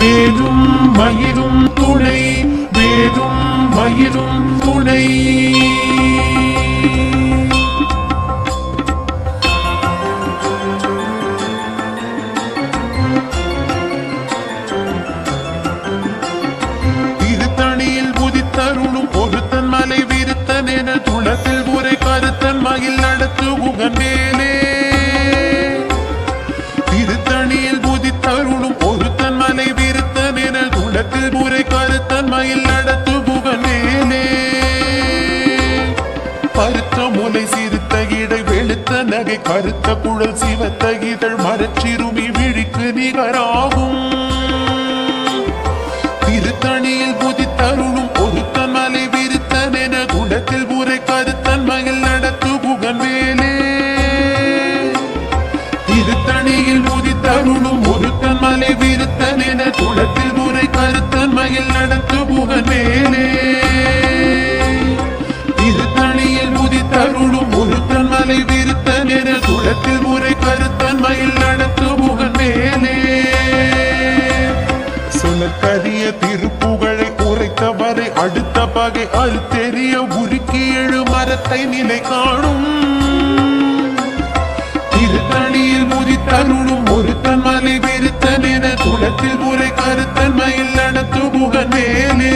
வேலும் மயிரும் துணை வேலும் மயிரும் துணை. திருத்தணியில் புதித்தருளும் மலை விருத்தன் என துளத்தில் உரை கருத்தன் மயில் நடத்த துளத்தில் உரை கருத்தன்மையில் நடத்து உகன் மேலே பருத்த முலை சிறுத்த இடை வெளுத்த நகை கருத்த குழல் சிவத்த இதழ் மரச்சிறுமி விழிக்கு நிகராகும். திருத்தணியில் புதித்தருளும் குளத்தில் முறை குடத்தில் உரை கருத்தன் மகிழ் நடத்து புகன் வேலே திருத்தணியில் புதித்தருளும் ஒருத்தன் மலை விருத்தன் என குளத்தில் முறை கருத்தன் மயில் நடத்து புகன் வேலே சொல்லற்கரிய திருப்புகழை உரைத்தவரை அடுத்த பகை அறுத்தெறிய உருக்கி எழு மரத்தை நிலை காணும் திருத்தணியில் முதித்தருளும் ஒருத்தன் மலை வெறுத்தன் என குளத்தில் உரை கருத்தன் மயில் நடத்து புகன் மேலே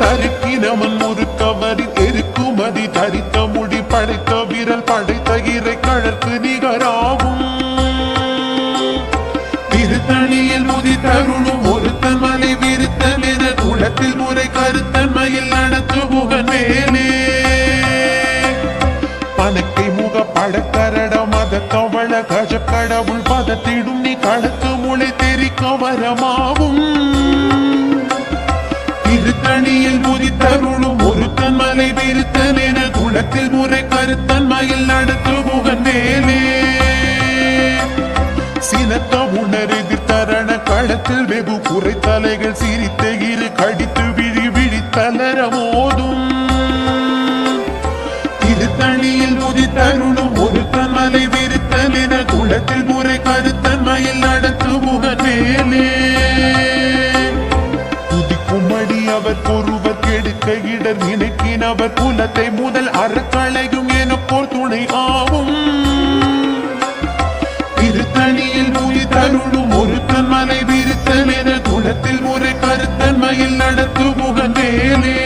தருக்கினவன் முறுக்கவரின் தெருக்குமதி தரித்த முடி படைத்த விரல் படைத்த இறை கழற்கு நிகராகும். திருத்தணியில் முதித்தருளும் ஒருத்தன் மலை விருத்தன் என குளத்தில் முறை கடவுள் நீ கழுத்து மொழி தெரிக்க வரமாவும். திருத்தணியில் முதித்தருளும் ஒருத்தன் மலை விருத்தன் என குளத்தில் முறை கருத்தன் மயில் நடத்து புகன் சினத்த உணர் எதிர்த்தரண களத்தில் வெகு குறை தலைகள் சிரித்த இரு கடித்து பொருவர் நினைக்கினவர் குலத்தை முதல் அறக்களையும் என போர் துணை ஆகும் திருத்தணியில் மொழி தருளும் ஒருத்தன் மலை விருத்தன் என குலத்தில் முறை கருத்தன்மையில் நடத்து முகந்தேனே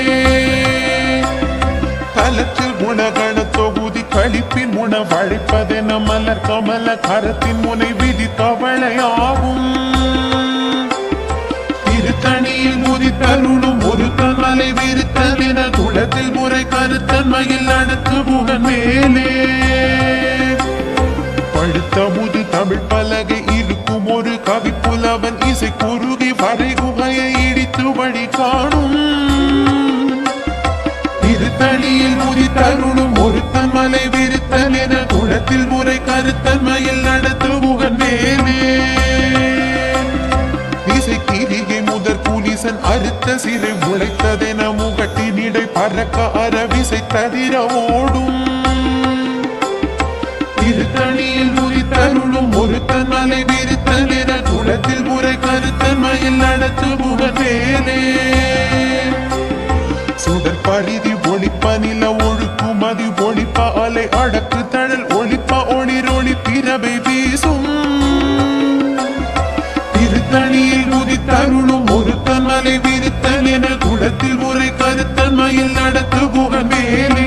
தலத்தில் குணகண தொகுதி கழிப்பின் முன வழிப்பதென மலர் கமல கரத்தின் முனை விதி தவளையாகும் திருத்தணியில் முதி தருளும் குளத்தில் முறை கருத்தன்மையில் அடுத்து நடத்து முகன் மேலே. படுத்த முது தமிழ் பலகை இருக்கும் ஒரு கவி புலவன் இசை குறுகி வரை குகையை இடித்து வழி காணும். திருத்தணியில் முதி தருணும் ஒருத்தன் மலை விருத்தல் என குளத்தில் முறை கருத்தன்மையில் நடத்து முகன் மேலே. இசை கிரிகை முதற் புலிசன் அறுத்த சிறை முளை முகட்டினிடை விசை தவிர ஓடும். திருத்தணியில் உரித்தருளும் தருளும் ஒருத்தன் மலை விருத்தன் என குளத்தில் உரை கருத்தன் மயில் நடத்து முகன் மேலே. சுடர் பரிதி ஒளிப்ப நில ஒழுக்கும் அலை அடக்கு தழல் ஒளிப்ப ஒளிரொளி பிறவை வீசும். திருத்தணியில் முதி தருளும் ஒருத்தன் மலை என குளத்தில் முறை கருத்தன் நடத்து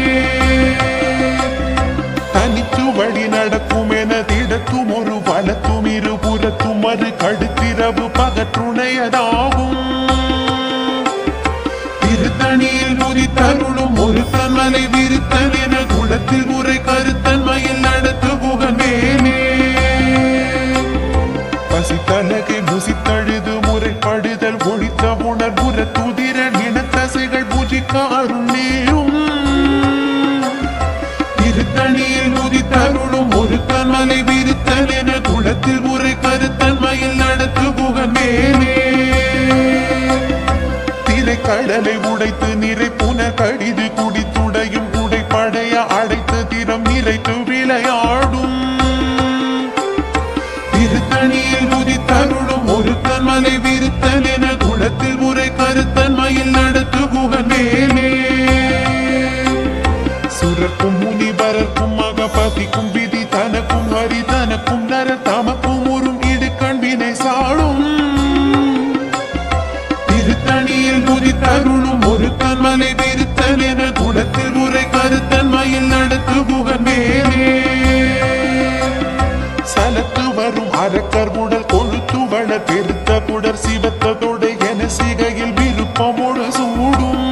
உடை உடைத்து நிறை புன கடிது குடித்துடையும் படைய அடைத்து திறம் நிறைத்து விளையாடும். திருத்தணியில் முதி தருளும் ஒரு மலை விருத்தன் என குளத்தில் முறை கருத்தன் மயில் நடத்து குகனேனே சுரக்கும் முனிவரர்க்கும் மகபதிக்கும் விதி தனக்கும் ஹரி தனக்கும் நர தமக்கும் உறும் இது கண்வினை சாடும். திருத்தணியில் முதி சிவத்ததோடு என சிகையில் விருப்பமோடு சூடும்.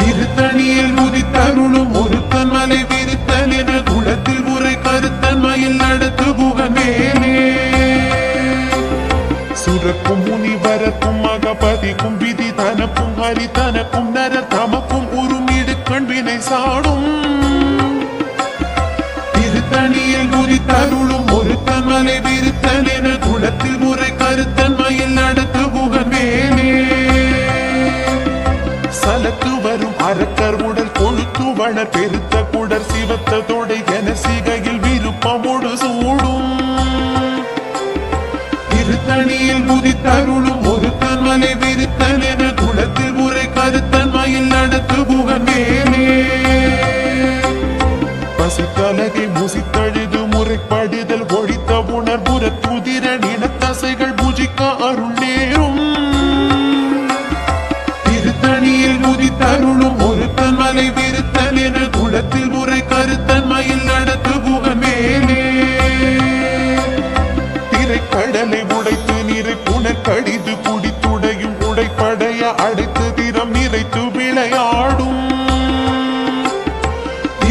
திருத்தணியில் முதித்தருளும் ஒருத்தன் மலை விருத்தன் என குளத்தில் உரை கருத்தன்மையில் நடத்து புகமேனே சுரக்கும் முனிவரக்கும் மகபதிக்கும் விதி தனக்கும் ஹரி தனக்கும் நர பார்த்ததோடு என சிகையில் விருப்பமோடு சூடும்.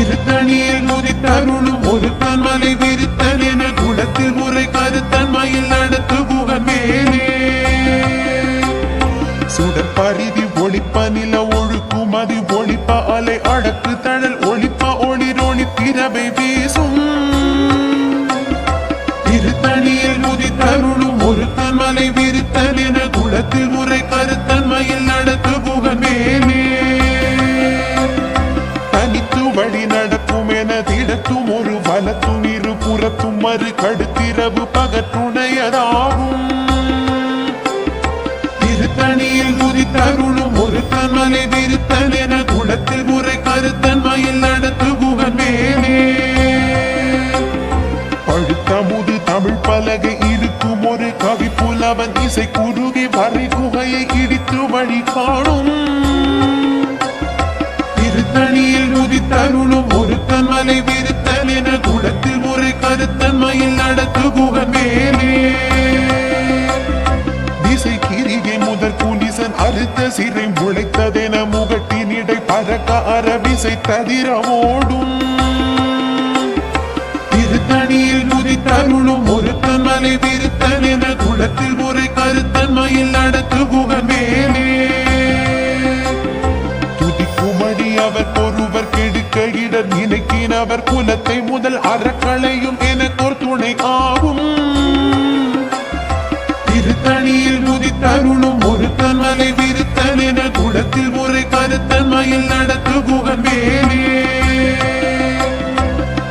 திருத்தணியில் முதி தருளும் ஒரு தன்மலை விருத்தன் என குளத்தில் உரை கருத்தன்மையில் நடத்து புகமேனே சுடற்பரிதி ஒளிப்ப நில ஒழுக்கும் அது ஒளிப்ப அலை அடக்கு புறத்தும் கடுத்திரவு பகற்றுணையதாகும் திருத்தணியில் முதி ஒரு தன்மலை விருத்தன் என குளத்தில் உரை கருத்தன்மையில் நடத்து புகமேனே பழுத்த முது தமிழ் பலகை இருக்கும் ஒரு கவி புலவன் இசை குறுகி வரை குகையை இடித்து வழி காணும் திருத்தணியில் முதி ஒரு தன்மலை விருத்தன் என குளத்தில் ஒரு கருத்தன்மையில் நடத்து குகமேலே திசை கிரிகை முதற் குலிசன் அறுத்த சிறை முளைத்ததென முகட்டினிடை பறக்க அரவிசை ததிரமோடும். திருத்தணியில் முதி தருளும் ஒரு தன்மலை விருத்தன் என குளத்தில் ஒரு கருத்தன்மையில் நடத்து குகமேலே நினைக்கினவர் குலத்தை முதல் அறக்களையும் எனக்கோர் துணை ஆகும். திருத்தணியில் முதி ஒரு தன்மலை விருத்தன் என குளத்தில் ஒரு கருத்தன்மையில் நடத்து குகமேலே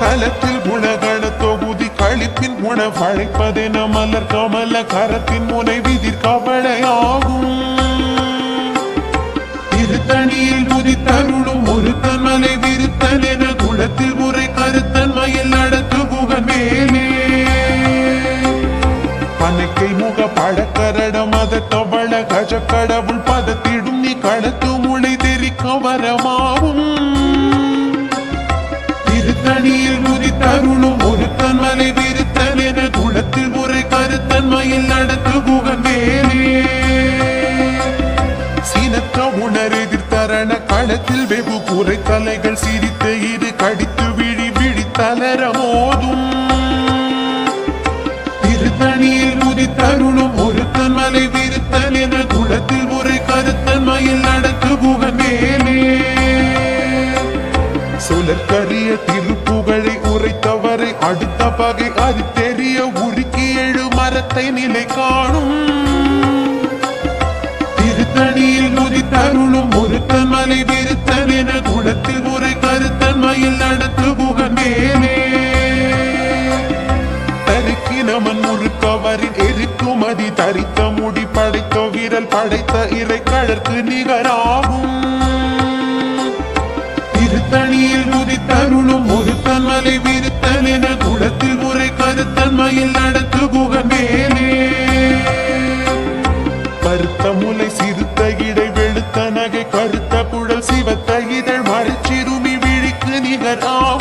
தலத்தில் குணகண தொகுதி கழிப்பின் உணவழைப்பதென மலர் கமல கரத்தின் முனை விதிர் கவலையாகும். திருத்தணியில் முதி ஒரு தன்மலை விருத்தன் என குளத்தில் பனைக்கை முக பழக்கரடம் அதட்டவள கஜ கடவுள் பதத்திடும் நீ களத்து முளை தெரிக்க வரமாவும். திருத்தணியில் முதி தருளும் ஒரு தன்மலை விருத்தன் என குளத்தில் உரை கருத்தன்மையில் நடத்து புகமேலே சீனத்த உணர் எதிர்த்தரண களத்தில் வெகு குறை தலைகள் சிரித்த இரு கடித்து விழி விழி தளர திருத்தணியில் தருணம் ஒருத்தன் மலை தன்மலை விருத்தன் என குளத்தில் ஒரு கருத்தன் மயில் நடத்து புகமேலே சுழற்கரிய திருப்புகழை உரைத்தவரை அடுத்த பகை அது தெரிய உருக்கி எழு மரத்தை நிலை காணும். திருத்தணியில் முதி தருணம் ஒருத்தன் மலை விருத்தன் என குளத்தில் ஒரு கருத்தன் மயில் நடத்து புகமேலே படைத்த இறைக்கழற்கு கழற்கு நிகராகும். திருத்தணியில் உதித்தருளும் ஒரு தன்மலை விருத்தன் என குடத்தில் உரை கருத்தன்மையில் நடத்து குகமேலே கருத்த முலை சிறுத்த இடை வெளுத்த நகை கருத்த புழல் சிவத்த இதழ் மறுச்சிறுமி விழிக்கு நிகராகும்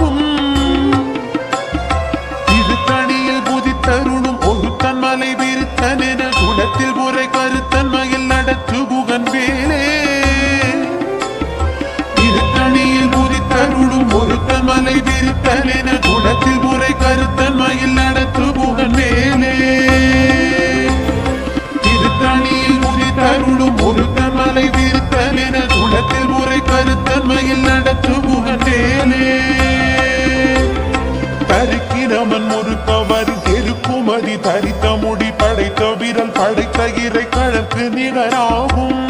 விரல் படைத்த இறை கழற்கு நிகராகும்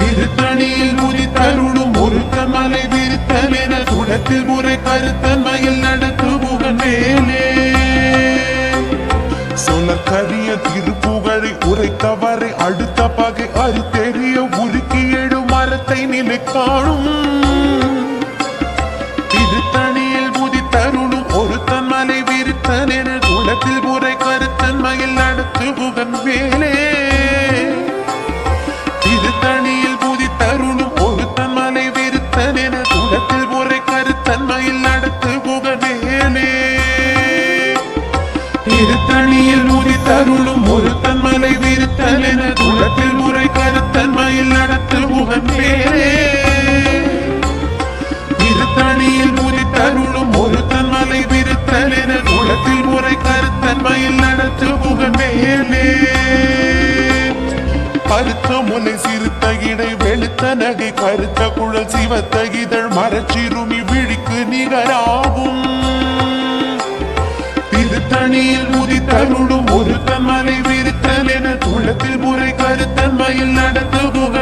திருத்தணியில் உதித்தருளும் ஒருத்த மலை விருத்தன் என குணத்தில் முறை கருத்தன்மையில் நடத்து புகன் மேலே. சொலக்கரிய திருப்புகழை உரைத்தவரை அடுத்த பகை அறுத்தெறிய உருக்கி எழு மரத்தை நிலை காணும்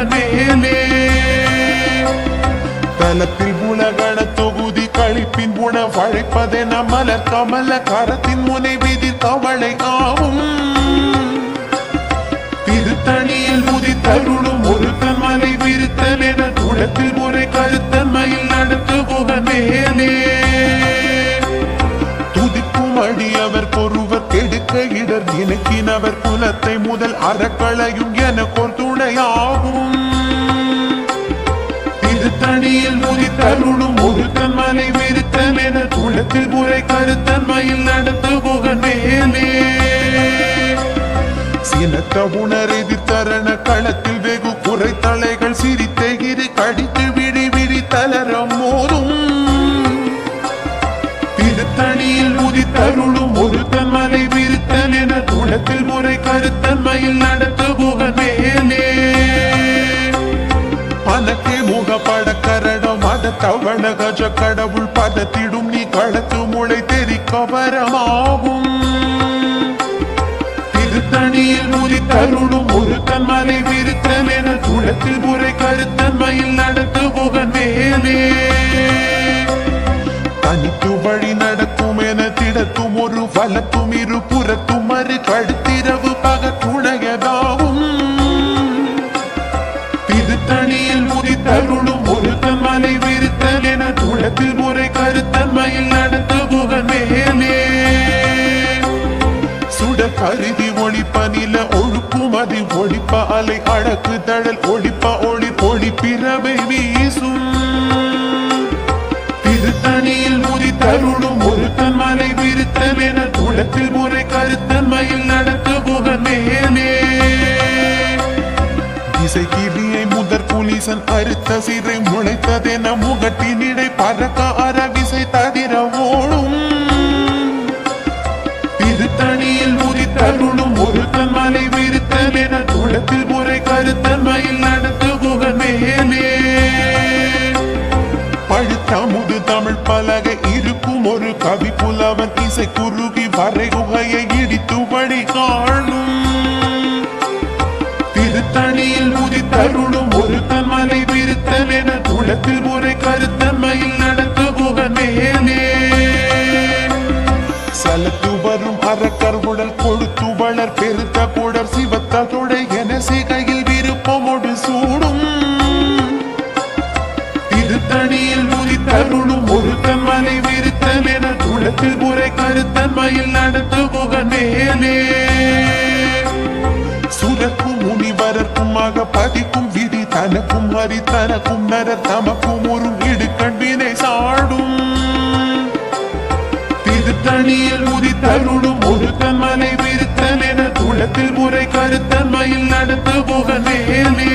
நடந்த தலத்தில் உலகண தொகுதி கழிப்பின் உண வழைப்பதென மலர் கமல கரத்தின் முனை விதி கவளை ஆகும் திருத்தணியில் முதி தருளும் ஒரு தன்மலை விருத்தல் என குளத்தில் முறை கருத்தன்மையில் நடத்து புகமேலே துதிக்கும் அடியவர் பொருவர் கெடுக்க இடர் நினைக்கினவர் குலத்தை முதல் அறக்களையும் என எனக்கோர் துணையாகும் இது தனியில் முதித்தருளும் ஒரு மலை விருத்தன் என குளத்தில் முறை கருத்தன்மையில் நடத்து புகமேலே சினத்த உணரெதி தரண களத்தில் வெகு குறை தலைகள் சிரித்தெகிரி கடித்து விடி விடி தளரம் மோதும். திருத்தணியில் உதித்தருளும் ஒருத்தன் மலை விருத்தல் என குளத்தில் முறை கருத்தன்மையில் நடத்து புகமேலே பனக்கே முகப்பட கரடம் மத தவண கஜ கடவுள் பதத்திடும். நீ களத்து முளை தெரி கவரமாகும் திருத்தணியில் முறி தருளும் ஒரு மலை விருத்தல் என குளத்தில் முறை கருத்தன்மையில் நடத்து புகன் மேலே. தனித்து வழி நடக்கும் என திடத்தும் ஒரு வலத்தும் இரு புறத்தும் மறு கழுத்து திருத்தணியில் முதி மலை விருத்தல் என குளத்தில் முறை கருத்தன்மையில் நடத்த புகன் மேலே. சுட கருதி ஒளிப்ப நில ஒழுக்கும் அதி ஒளிப்ப அலை அழகு தழல் ஒளிப்ப ஒளி ஒளி பிறவை வீசும். திருத்தணியில் முதி தருளும் ஒருத்தன் புலிசன் அறுத்த சிறை முளைத்ததென முகட்டினிடை பறக்க அரவிசை தவிர ஓடும். திருத்தணியில் முதி தருளும் ஒரு மலை விருத்தல் என குளத்தில் முறை கருத்தன்மையில் நடத்து புகன் மேலே. பழுத்தமுது தமிழ் பலகை இருக்கும் ஒரு கவி புலவன் இசை குறுகி வரை குகையை இடித்து வழி காணும். திருத்தணியில் முதி உலகத்தில் ஒரு கருத்தமையில் நடத்துபவன் மேலே சலத்து வரும் அறக்கர் உடல் கொடுத்து வளர் பெருத்த குடர் சிவத்த துடை என சிகையில் விருப்பமோடு சூடும். திருத்தணியில் உரித்தருளும் ஒரு தன்மலை விருத்தல் என குளத்தில் உரை கருத்தன்மையில் நடத்துபுக சுரக்கும் முனிவரற்குமாக பதிக்கும் தனக்கும் ஹரி தனக்கும் நர தமக்கும் ஒரு இடுக்கண்பினை சாடும். திருத்தணியில் தருடும் ஒரு தன்மலை விருத்தன் என குளத்தில் முறை கருத்தன்மையில் நடத்து புகன் மேலே.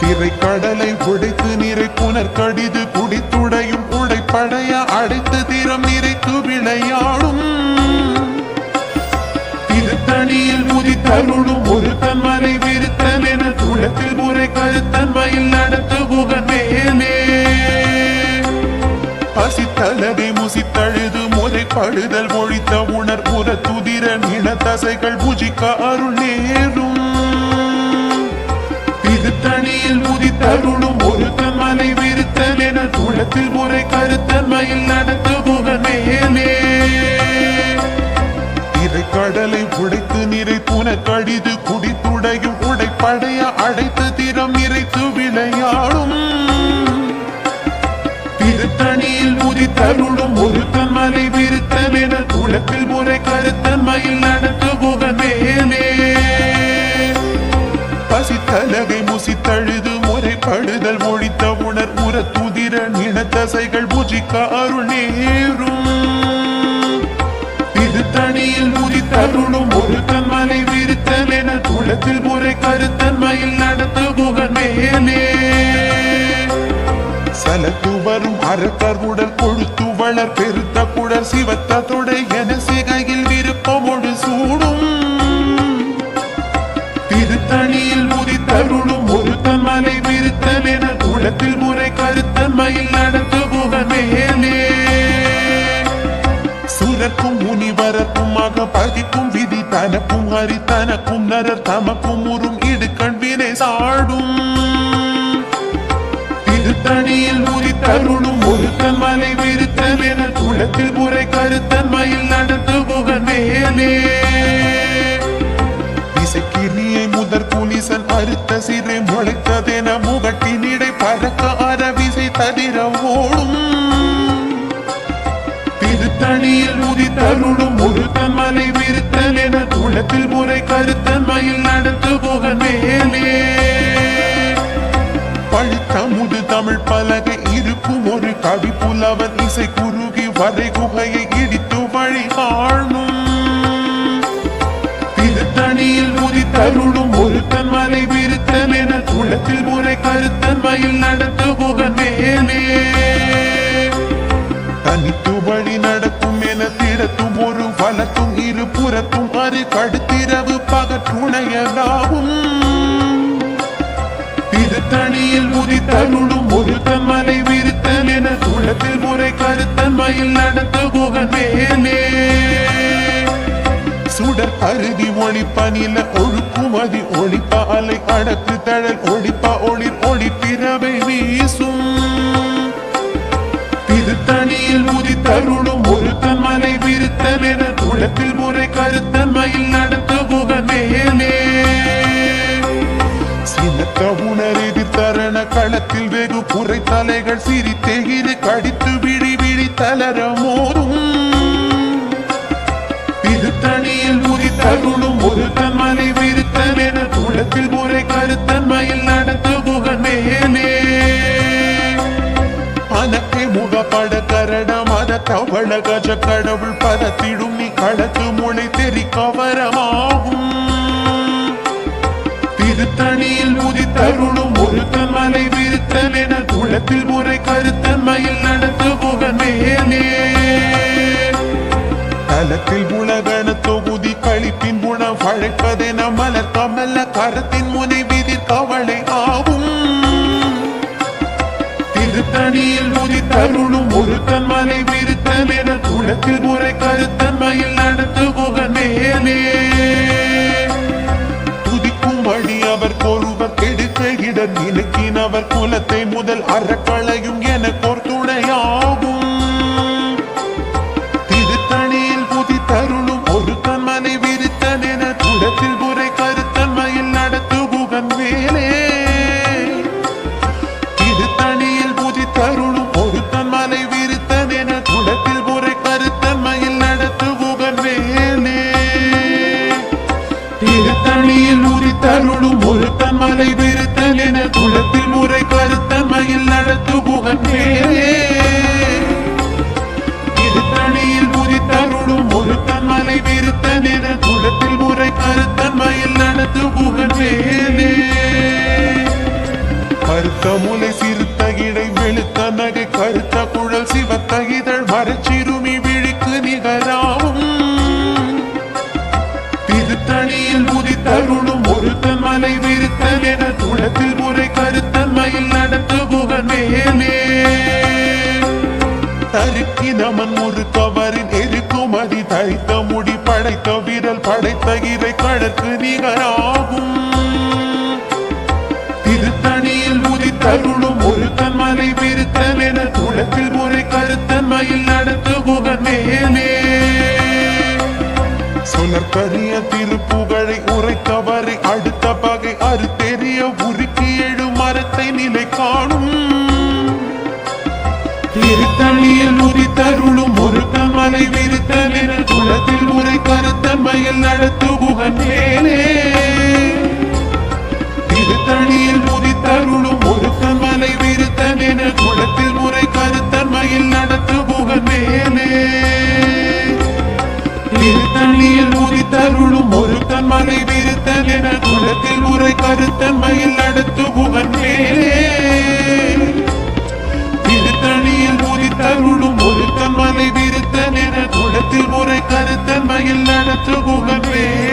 திரைக்கடலை உடைத்து நிறை புனர் கடிது குடித்துடையும் உடைப்படைய அடைத்து திறம் நிறைத்து விளையாடும். திருத்தணியில் முதித்தருளும் ஒரு தன்மலை விருத்தல் என தன்மையில் கருத்தன்மையில் நடத்து புகன் மேலே பசித்தலகை முசித்தழுது முறைப்படுதல் ஒழித்த உணர்புற துதிர நில தசைகள் புஜிக்க அருள் நேரும். திருத்தணியில் முதித்தருளும் ஒரு தன்மலை விருத்தல் என குளத்தில் முறை கருத்தன்மையில் நடத்து புகன் மேலே இறை கடலை உடைத்து நிறை புன கடிது குடித்துடையும் உடைப்படைய அடைத்து திறம் நிறைத்து விளையாடும். திருத்தணியில் முதித்தருளும் ஒருத்தன் மலை விருத்தல் என துளத்தில் முறை கருத்தன்மையில் நடத்து புகமேலே பசித்தலகை முசித்தழுது முறைப்படுதல் ஒழித்த உணர் உற துதிர நினத்தசைகள் பூஜிக்க அருள் நேரும். திருத்தணியில் முதித்தருளும் ஒருத்தன் மலை தன்மலை கருத்தன் என குளத்தில் முறை கருத்தன்மையில் நடத்து புகன் மேலே. சலத்து வரும் அரக்கர் உடல் கொழுத்து வளர் பெருத்த குடல் சிவத்த தொடை என சிகையில் விருப்பமொடு சூடும். திருத்தணியில் முதித்தருளும் ஒரு தன்மலை விருத்தல் என குளத்தில் முறை கருத்தன்மையில் நடத்து புகன் மேலே. சுரக்கும் முனிவரக்கும் மக பதிக்கும் விதி தனக்கும் ஹரி தனக்கும் நரர் தமக்கும் உறும் இடு கண்வினை சாடும். திருத்தணியில் உரி முதித்தருளும் ஒருத்தன் மலை விருத்தன் என குளத்தில் முறை கருத்தன்மையில் நடத்து புகன் மேலே. இசைக்கிரியை முதற் புலிசன் அறுத்த சிறை முளைத்ததென முகட்டினிடை பறக்க அரவிசை தவிர ஓடும். திருத்தணியில் உரி ஒரு ஒருத்தன் மலை கருத்தில் குளத்தில் முறை கருத்தன்மையில் நடத்து புகன் மேலே பழுத்தமுது தமிழ் பலகை இருக்கும் ஒரு கவி புலவன் இசை குறுகி வரை குகையை இடித்து வழி காணும் திருத்தணியில் முதித்தருளும் ஒருத்தன் மலை விருத்தன் என குளத்தில் முறை கருத்தன்மையில் நடத்து புகன் மேலே. தனித்து வழி நடக்கும் என திடத்தும் ஒரு வலத்தும் இரு புறத்தும் அரு கடுத்திரவு பகற்றுணையலாகும் இது திருத்தணியில் முதித்தருளும் ஒரு தன்மலை விருத்தல் என குளத்தில் முறை கருத்தன்மையில் நடத்து குகன் மேலே. சுடர் அருதி ஒளிப்ப நில ஒழுக்குமதி ஒளிப்பா அலை அடக்கு தழல் ஒளிப்பா ஒளிர் ஒளிப்பிறவை வீசும். திருத்தணியில் முதித்தருளும் ஒரு தன் மத கடவுள் பதத்திடும் நீ களத்து மொழி தெரி கவரமாகும் திருத்தணியில் முதித்தருளும் ஒரு மலை விருத்தல் என குளத்தில் முறை கருத்தன்மையில் நடத்து புகன் மேலே. தலத்தில் உலகன தொகுதி கழிப்பின் குணம் வழைப்பதென மலர் கமல கரத்தின் முனை விதி கவலை ஆகும். திருத்தணியில் முதித்தருளும் குளத்தில் முறை கருத்தன்மையில் நடந்து புகன் மேலே. துதிக்கும் வழி அவர் கொருவர் கெடுக்க இடர் அவர் குலத்தை முதல் அறக்களையும் மரச்சிறுமி விழிக்கு நிகராவும் திருத்தணியில் உதித்தருளும் ஒருத்தன் மலை விருத்தன் என துளத்தில் முறை கருத்தன்மையில் நடத்துபுகன் மேலே. தருக்கி நமன் ஒரு கவரின் எருக்குமதி தரித்த முடி படைத்த விரல் படைத்த இறை கடற்கு நிகராகும். கரிய திருப்புகழை உரைத்தவரை அடுத்த பகை அறுத்தெறிய உருக்கி எழு மரத்தை நிலை காணும். திருத்தணியில் உதித்தருளும் ஒரு மலை விருத்தன் என குளத்தில் உரை கருத்த மயில் நடத்து நடத்துகுவன் மேலே என குளத்தில் முறை கருத்தன்மையில் நடத்துகுவன் மேலே. திருத்தணியில் உதித்தருளும் ஒருத்தன் மலை விருத்தன் என குளத்தில் முறை கருத்தன்மையில் நடத்துகுவன் மேலே.